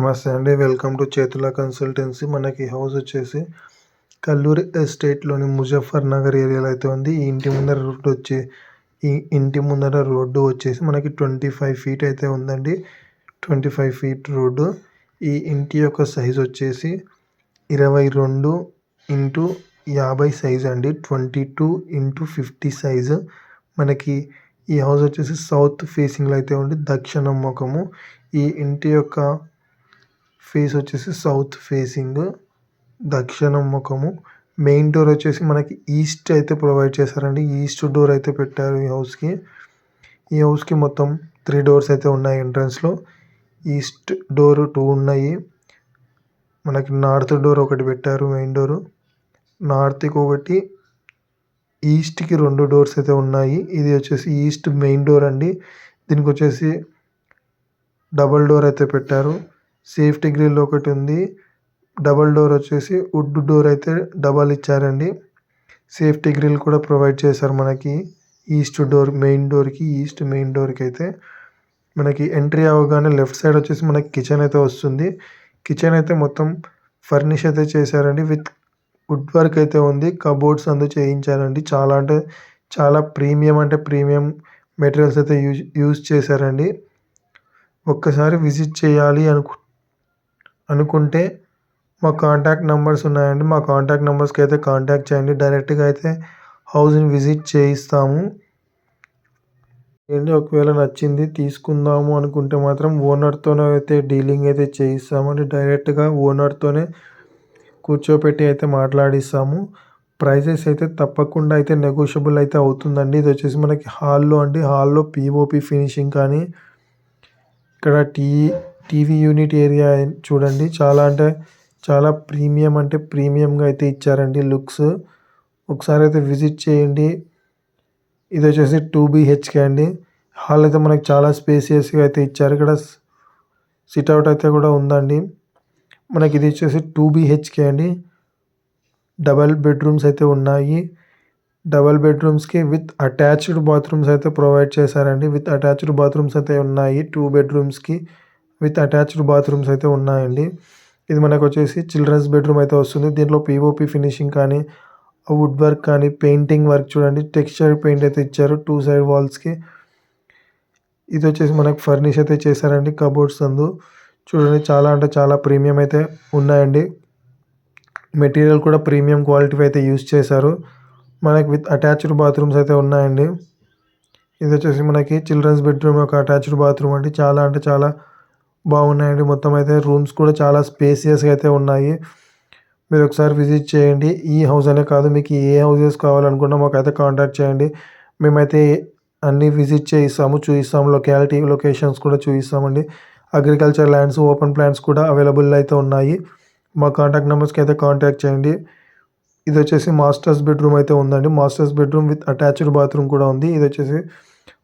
నమస్తే అండి. Welcome to చేతుల కన్సల్టెన్సీ. మనకి హౌస్ వచ్చేసి కల్లూరి ఎస్టేట్లోని ముజఫర్ నగర్ ఏరియాలో అయితే ఉంది. ఈ ఇంటి ముందర రోడ్డు వచ్చి ఈ ఇంటి ముందర రోడ్డు వచ్చేసి మనకి ట్వంటీ ఫైవ్ ఫీట్ అయితే ఉందండి. Twenty five feet road. ఈ ఇంటి యొక్క సైజ్ వచ్చేసి ఇరవై రెండు ఇంటూ యాభై సైజ్ అండి. Twenty two into fifty size. మనకి ఈ హౌస్ వచ్చేసి సౌత్ ఫేసింగ్లో అయితే ఉండి దక్షిణ ముఖము. ఈ ఇంటి యొక్క ఫేస్ వచ్చేసి సౌత్ ఫేసింగ్ దక్షిణ ముఖము. మెయిన్ డోర్ వచ్చేసి మనకి ఈస్ట్ అయితే ప్రొవైడ్ చేశారండి. ఈస్ట్ డోర్ అయితే పెట్టారు ఈ హౌస్కి. ఈ హౌస్కి మొత్తం త్రీ డోర్స్ అయితే ఉన్నాయి ఎంట్రన్స్లో. ఈస్ట్ డోర్ టూ ఉన్నాయి. మనకి నార్త్ డోర్ ఒకటి పెట్టారు మెయిన్ డోరు. నార్త్కి ఒకటి ఈస్ట్కి రెండు డోర్స్ అయితే ఉన్నాయి. ఇది వచ్చేసి ఈస్ట్ మెయిన్ డోర్ అండి. దీనికి వచ్చేసి డబల్ డోర్ అయితే పెట్టారు. సేఫ్టీ గ్రిల్ ఒకటి ఉంది. డబల్ డోర్ వచ్చేసి వుడ్ డోర్ అయితే డబల్ ఇచ్చారండి. సేఫ్టీ గ్రిల్ కూడా ప్రొవైడ్ చేశారు మనకి. ఈస్ట్ డోర్ మెయిన్ డోర్కి ఈస్ట్ మెయిన్ డోర్కి అయితే మనకి ఎంట్రీ అవ్వగానే లెఫ్ట్ సైడ్ వచ్చేసి మనకి కిచెన్ అయితే వస్తుంది. కిచెన్ అయితే మొత్తం ఫర్నిష్ అయితే చేశారండి. విత్ వుడ్ వర్క్ అయితే ఉంది. కబోర్డ్స్ అందు చేయించారండి. చాలా అంటే చాలా ప్రీమియం అంటే ప్రీమియం మెటీరియల్స్ అయితే యూజ్ యూజ్ చేశారండి. ఒక్కసారి విజిట్ చేయాలి అనుకు అనుకుంటే మా కాంటాక్ట్ నెంబర్స్ ఉన్నాయండి. మా కాంటాక్ట్ నెంబర్స్కి అయితే కాంటాక్ట్ చేయండి. డైరెక్ట్గా అయితే హౌస్ని విజిట్ చేయిస్తాము. ఏంటి? ఒకవేళ నచ్చింది తీసుకుందాము అనుకుంటే మాత్రం ఓనర్తోనే అయితే డీలింగ్ అయితే చేయిస్తామండి. డైరెక్ట్గా ఓనర్తోనే కూర్చోపెట్టి అయితే మాట్లాడిస్తాము. ప్రైజెస్ అయితే తప్పకుండా అయితే నెగోషియబుల్ అయితే అవుతుందండి. ఇది వచ్చేసి మనకి హాల్లో అండి. హాల్లో పిఓపి ఫినిషింగ్ కానీ ఇక్కడ టీ టీవీ యూనిట్ ఏరియా చూడండి. చాలా అంటే చాలా ప్రీమియం అంటే ప్రీమియంగా అయితే ఇచ్చారండి లుక్స్. ఒకసారి అయితే విజిట్ చేయండి. ఇది వచ్చేసి టూ బీహెచ్కే అండి. హాల్ అయితే మనకి చాలా స్పేసియస్గా అయితే ఇచ్చారు. ఇక్కడ సిట్అవుట్ అయితే కూడా ఉందండి. మనకి ఇది వచ్చేసి టూ బీహెచ్కే అండి. డబల్ బెడ్రూమ్స్ అయితే ఉన్నాయి. డబల్ బెడ్రూమ్స్కి విత్ అటాచ్డ్ బాత్రూమ్స్ అయితే ప్రొవైడ్ చేశారండి. విత్ అటాచ్డ్ బాత్రూమ్స్ అయితే ఉన్నాయి. టూ బెడ్రూమ్స్కి. విత్ అటాచ్డ్ బాత్రూమ్స్ అయితే ఉన్నాయండి. ఇది మనకు వచ్చేసి చిల్డ్రన్స్ బెడ్రూమ్ అయితే వస్తుంది. దీంట్లో పీఓపి ఫినిషింగ్ కానీ వుడ్ వర్క్ కానీ పెయింటింగ్ వర్క్ చూడండి. టెక్స్చర్ పెయింట్ అయితే ఇచ్చారు టూ సైడ్ వాల్స్కి ఇది వచ్చేసి మనకు ఫర్నిష్ అయితే చేశారండి కబోర్డ్స్ అందు చూడండి చాలా అంటే చాలా ప్రీమియం అయితే ఉన్నాయండి. మెటీరియల్ కూడా ప్రీమియం క్వాలిటీ అయితే యూస్ చేశారు. మనకి విత్ అటాచ్డ్ బాత్రూమ్స్ అయితే ఉన్నాయండి. ఇది వచ్చేసి మనకి చిల్డ్రన్స్ బెడ్రూమ్ యొక్క అటాచ్డ్ బాత్రూమ్ అండి. చాలా అంటే చాలా బాగున్నాయండి. మొత్తం అయితే రూమ్స్ కూడా చాలా స్పేసియస్గా అయితే ఉన్నాయి. మీరు ఒకసారి విజిట్ చేయండి. ఈ హౌస్ అనే కాదు మీకు ఏ హౌసెస్ కావాలనుకున్నా మాకైతే కాంటాక్ట్ చేయండి. మేమైతే అన్నీ విజిట్ చేయిస్తాము చూపిస్తాము లొకాలిటీ లొకేషన్స్ కూడా చూపిస్తామండి అగ్రికల్చర్ ల్యాండ్స్ ఓపెన్ ప్లాంట్స్ కూడా అవైలబుల్ అయితే ఉన్నాయి. మా కాంటాక్ట్ నెంబర్స్కి అయితే కాంటాక్ట్ చేయండి. ఇది వచ్చేసి మాస్టర్స్ బెడ్రూమ్ అయితే ఉందండి. Masters bedroom with attached bathroom కూడా ఉంది. ఇది వచ్చేసి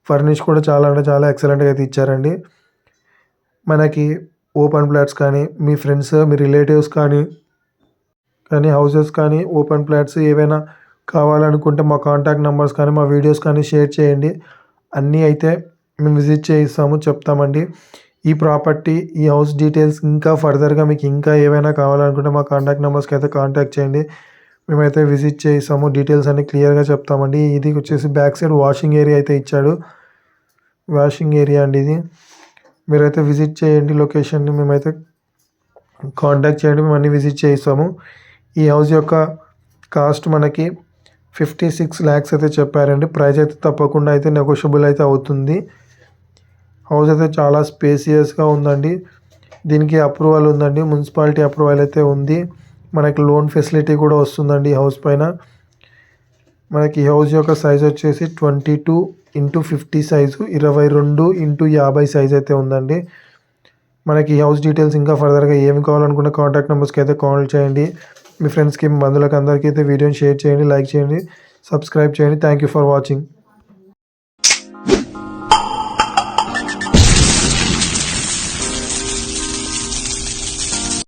ఫర్నిష్ కూడా చాలా అంటే చాలా ఎక్సలెంట్గా అయితే ఇచ్చారండి. మనకి ఓపెన్ ప్లాట్స్ కానీ మీ ఫ్రెండ్స్ మీ రిలేటివ్స్ కానీ కానీ హౌసెస్ కానీ ఓపెన్ ప్లాట్స్ ఏవైనా కావాలనుకుంటే మా కాంటాక్ట్ నెంబర్స్ కానీ మా వీడియోస్ కానీ షేర్ చేయండి. అన్నీ అయితే మేము విజిట్ చేయిస్తాము చెప్తామండి. ఈ ప్రాపర్టీ ఈ హౌస్ డీటెయిల్స్ ఇంకా ఫర్దర్గా మీకు ఇంకా ఏవైనా కావాలనుకుంటే మా కాంటాక్ట్ నెంబర్స్కి అయితే కాంటాక్ట్ చేయండి. మేమైతే విజిట్ చేయిస్తాము డీటెయిల్స్ అన్ని క్లియర్గా చెప్తామండి. ఇది వచ్చేసి బ్యాక్ సైడ్ వాషింగ్ ఏరియా అయితే ఇచ్చాడు. వాషింగ్ ఏరియా అండి ఇది. మీరైతే విజిట్ చేయండి లొకేషన్ని మేమైతే కాంటాక్ట్ చేయండి మేము అన్నీ విజిట్ చేయిస్తాము. ఈ హౌస్ యొక్క కాస్ట్ మనకి ఫిఫ్టీ సిక్స్ ల్యాక్స్ అయితే చెప్పారండి. ప్రైస్ అయితే తప్పకుండా అయితే నెగోషియబుల్ అయితే అవుతుంది. హౌస్ అయితే చాలా స్పేసియస్గా ఉందండి. దీనికి అప్రూవల్ ఉందండి. మున్సిపాలిటీ అప్రూవల్ అయితే ఉంది. మనకి లోన్ ఫెసిలిటీ కూడా వస్తుందండి ఈ హౌస్ పైన. మనకి హౌస్ యొక్క సైజ్ వచ్చేసి twenty two into fifty size ఇరవై రెండు ఇంటూ యాభై సైజ్ అయితే ఉందండి. మనకి హౌస్ డీటెయిల్స్ ఇంకా ఫర్దర్గా ఏమి కావాలనుకున్న కాంటాక్ట్ నెంబర్స్కి అయితే కాల్ చేయండి. మీ ఫ్రెండ్స్కి బంధువులకు అందరికీ అయితే వీడియోని షేర్ చేయండి లైక్ చేయండి సబ్స్క్రైబ్ చేయండి. Thank you for watching.